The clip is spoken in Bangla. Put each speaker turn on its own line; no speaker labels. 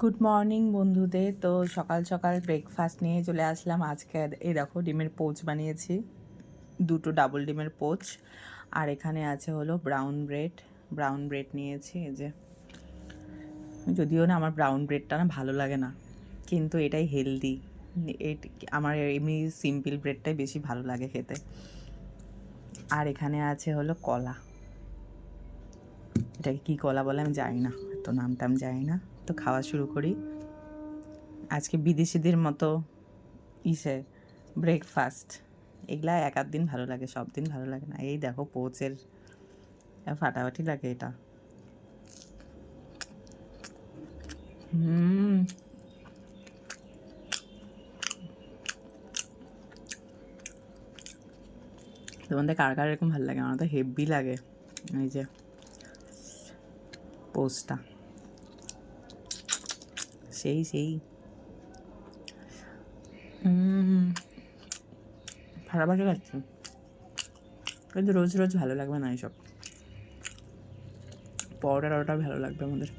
গুড মর্নিং বন্ধুদের। তো সকাল সকাল ব্রেকফাস্ট নিয়ে চলে আসলাম। আজকে এই দেখো, ডিমের পোচ বানিয়েছি। দুটো ডাবল ডিমের পোচ আর এখানে আছে হলো ব্রাউন ব্রেড ব্রাউন ব্রেড নিয়েছি, এই যে। যদিও না আমার ব্রাউন ব্রেডটা না ভালো লাগে না, কিন্তু এটাই হেলদি আমার এমনি সিম্পল ব্রেডটাই বেশি ভালো লাগে খেতে। আর এখানে আছে হলো কলা। এটাকে কী কলা বলে আমি জানি না। তো নামটা আমি জানি না। তো খাওয়া শুরু করি। আজকে বিদেশিদের মতো ইসে ব্রেকফাস্ট এগুলা এক আধ দিন ভালো লাগে, সব দিন ভালো লাগে না। এই দেখো পোচের ফাটাফাটি লাগে এটা। হুম। তোমাদের কার কার এরকম ভালো লাগে? আমার তো হেভি লাগে। এই যে পোস্টটা সেই সেই ফাটাফাটি লাগছে কিন্তু রোজ রোজ ভালো লাগবে না এইসব পরোটা টরোটা ভালো লাগবে আমাদের